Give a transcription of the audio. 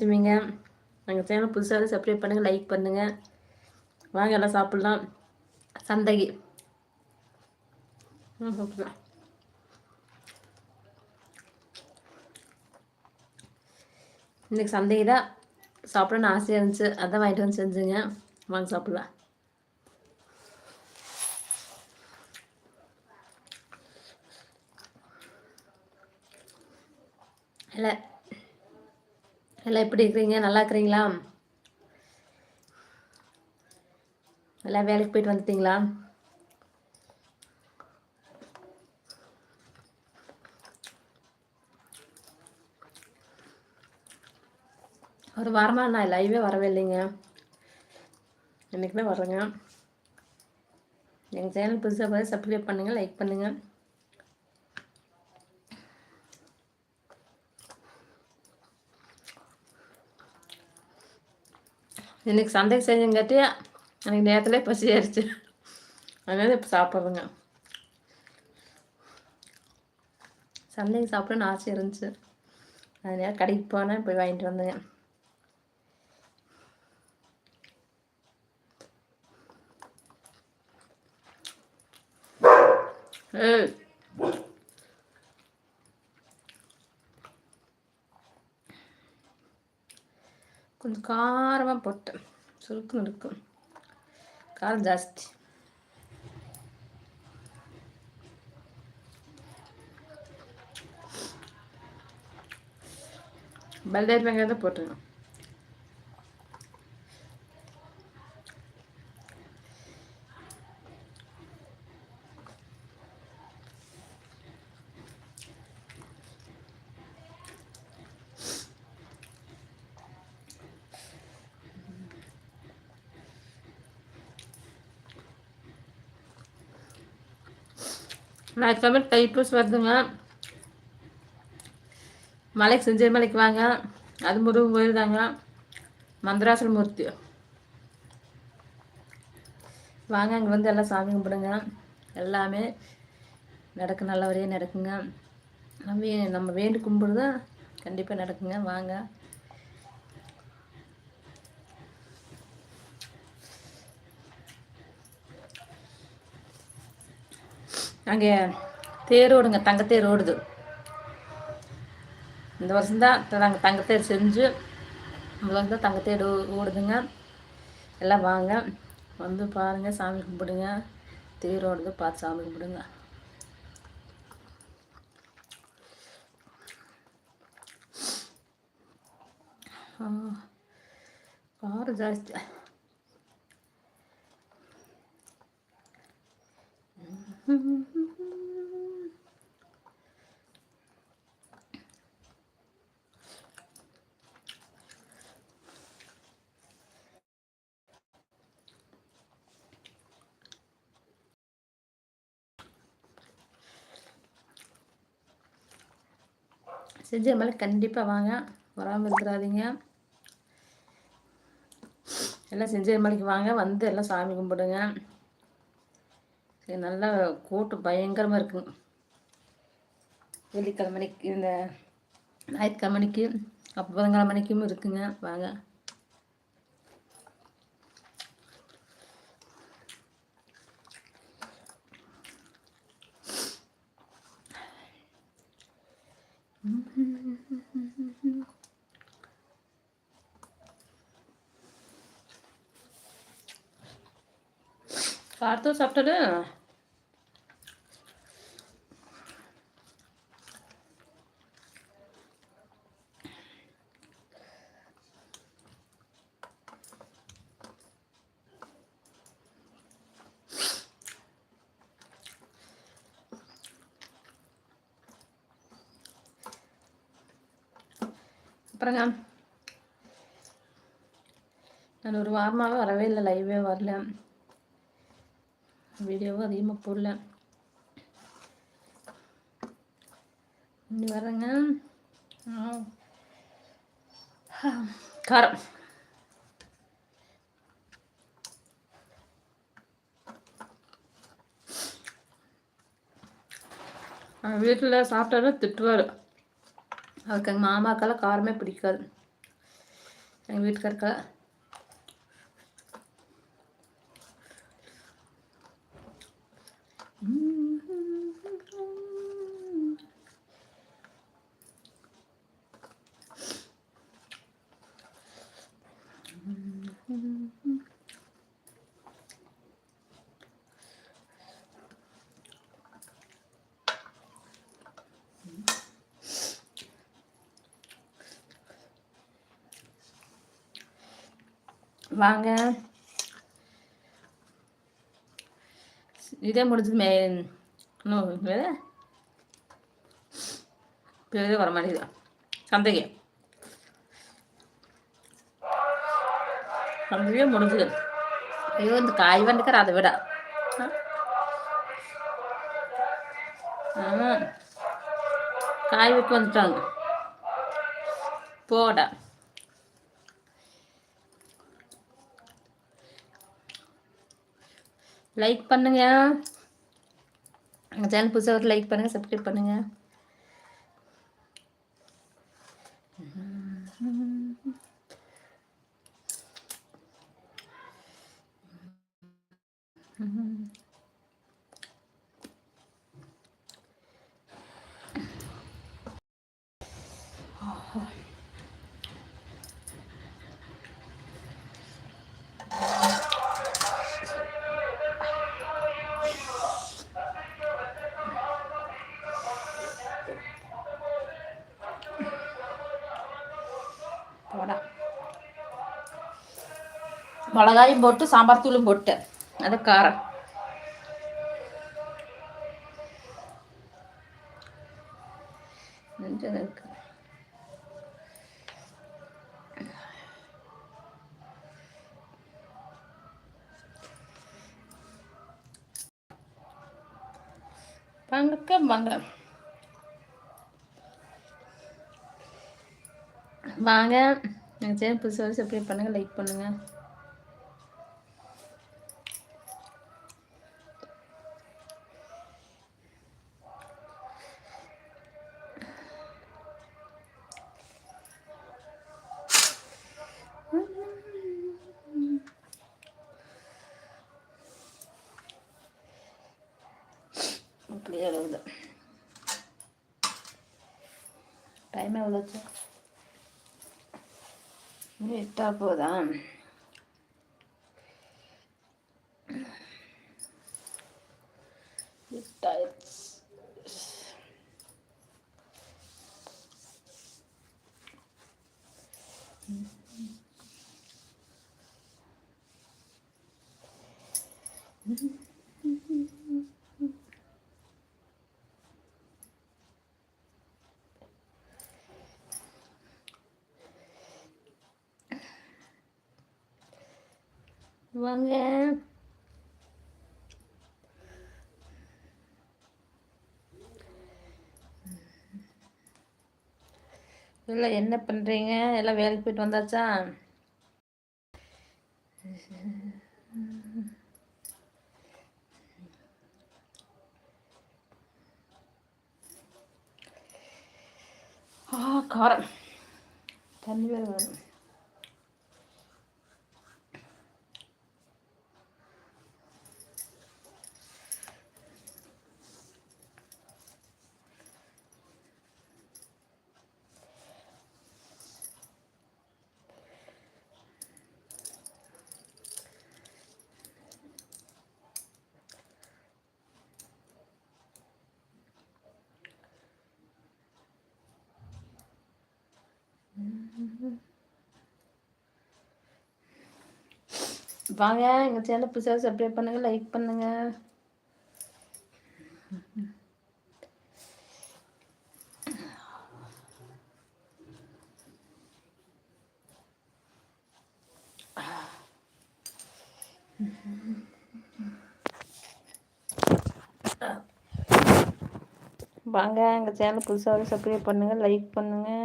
வச்சுவீங்க எங்கள் சேனல் புதுசாக சப்ஸ்கிரைப் பண்ணுங்கள் லைக் பண்ணுங்கள் வாங்க எல்லாம் சாப்பிட்லாம். சந்தகி சாப்பிட்லாம். இன்றைக்கி சந்தைக்கு தான். சாப்பிடணும்னு ஆசையாக இருந்துச்சு. அதான் வாங்கிட்டு வந்து செஞ்சுங்க. வாங்க சாப்பிட்லாம். இல்லை. எல்லாம் எப்படி இருக்கிறீங்க? நல்லா இருக்கிறீங்களா? எல்லாம் வேலைக்கு போயிட்டு வந்துட்டீங்களா? ஒரு வாரமாக நான் லைவே வரவே இல்லைங்க. என்றைக்குமே வர்றேங்க. எங்கள் சேனல் புதுசாக போய் சப்ஸ்கிரைப் பண்ணுங்கள் லைக் பண்ணுங்கள் இன்றைக்கி சந்தைக்கு செஞ்சங்காட்டி எனக்கு நேரத்தில் பசி ஆயிடுச்சு. அதனால இப்போ சாப்பிட்றேங்க. சந்தைக்கு சாப்பிடணும்னு ஆசை இருந்துச்சு. அதனால கடைக்கு போனேன் போய் வாங்கிட்டு வந்தேங்க. கொஞ்சம் காரமாக போட்டேன். சுருக்குன்னு இருக்கும் காரம் ஜாஸ்தி. பல்தேர் வெங்காயம் தான் போட்டுருங்க ஞாயிற்றுக்கிழமை தைப்பூஸ் வருதுங்க. மலைக்கு செஞ்சு மலைக்கு வாங்க. அது முருகன் கோயில் தாங்க. மந்திராசன மூர்த்தி. வாங்க அங்கே வந்து எல்லாம் சாமி கும்பிடுங்க. எல்லாமே நடக்கும் நல்லபடியாக நடக்குங்க. நம்ம நம்ம வேண்டி கும்பிடுதான் கண்டிப்பாக நடக்குங்க. வாங்க. அங்கே தேர் ஓடுங்க தங்கத்தேர் ஓடுது. இந்த வருஷம்தான் நாங்கள் தங்கத்தேர் செஞ்சு இந்த வருஷம் தான் தங்கத்தேர் ஓடுதுங்க. எல்லாம் வாங்க. வந்து பாருங்கள் சாமி கும்பிடுங்க. தேர் ஓடுது பார்த்து சாமி கும்பிடுங்க. காரம் ஜாஸ்தி. செஞ்ச மேலே கண்டிப்பாக வாங்க. வராமல் இருக்கிறாதீங்க எல்லாம் செஞ்ச மலைக்கு வாங்க. வந்து எல்லாம் சாமி கும்பிடுங்க. நல்லா கூட்டம் பயங்கரமாக இருக்குங்க வெள்ளிக்கிழமைக்கு இந்த ஞாயிற்றுக்கிழமைக்கு அப்போ புதன்கிழமைக்கும் இருக்குங்க. வாங்க. காரத்தோ சாப்பிட்டாரு அப்புறங்க நான் ஒரு வாரமாகவே வரவே இல்லை லைவே வரல. வீடியோவும் அதிகமாக போடல. இனி வரேங்க காரம். வீட்டில் சாப்பிட்டாலும் திட்டுவார். அதுக்கு எங்கள் மாமாக்கெல்லாம் காரமே பிடிக்காது. எங்கள் வீட்டுக்காரக்கெல்லாம் வாங்க. இதே முடிஞ்சது மே இன்னும் பேரே வர மாட்டேங்குது சந்தைக்கு சந்தையே முடிஞ்சுது. ஐயோ இந்த காய் வண்டிக்கார அதை விட. காய் வைக்க வந்துட்டாங்க. போடா. லைக் பண்ணுங்க. எங்கள் சேனல் புதுசாக லைக் பண்ணுங்கள் சப்ஸ்கிரைப் பண்ணுங்கள் மிளகாயும் போட்டு சாம்பார் தூளும் போட்டு அது காரம் இருக்கு பங்குக்க வாங்க வாங்க எங்கள் சேனல் புதுசாக சப்ஸ்கிரைப் பண்ணுங்கள் லைக் பண்ணுங்கள் இப்படியே எழுதுது டைம் எவ்வளோ எட்டா போதா எட்டாயிடுச்சு Mm-hmm. வாங்க. இல்லை என்ன பண்ணுறீங்க எல்லாம் வேலைக்கு போயிட்டு வந்தாச்சா? ஆ காரம். தண்ணி வேறு வேணும் வாங்க எங்கள் சேனல் புதுசாக சப்ஸ்கிரைப் பண்ணுங்கள் லைக் பண்ணுங்கள் வாங்க எங்கள் சேனல் புதுசாக சப்ஸ்கிரைப் பண்ணுங்கள் லைக் பண்ணுங்கள்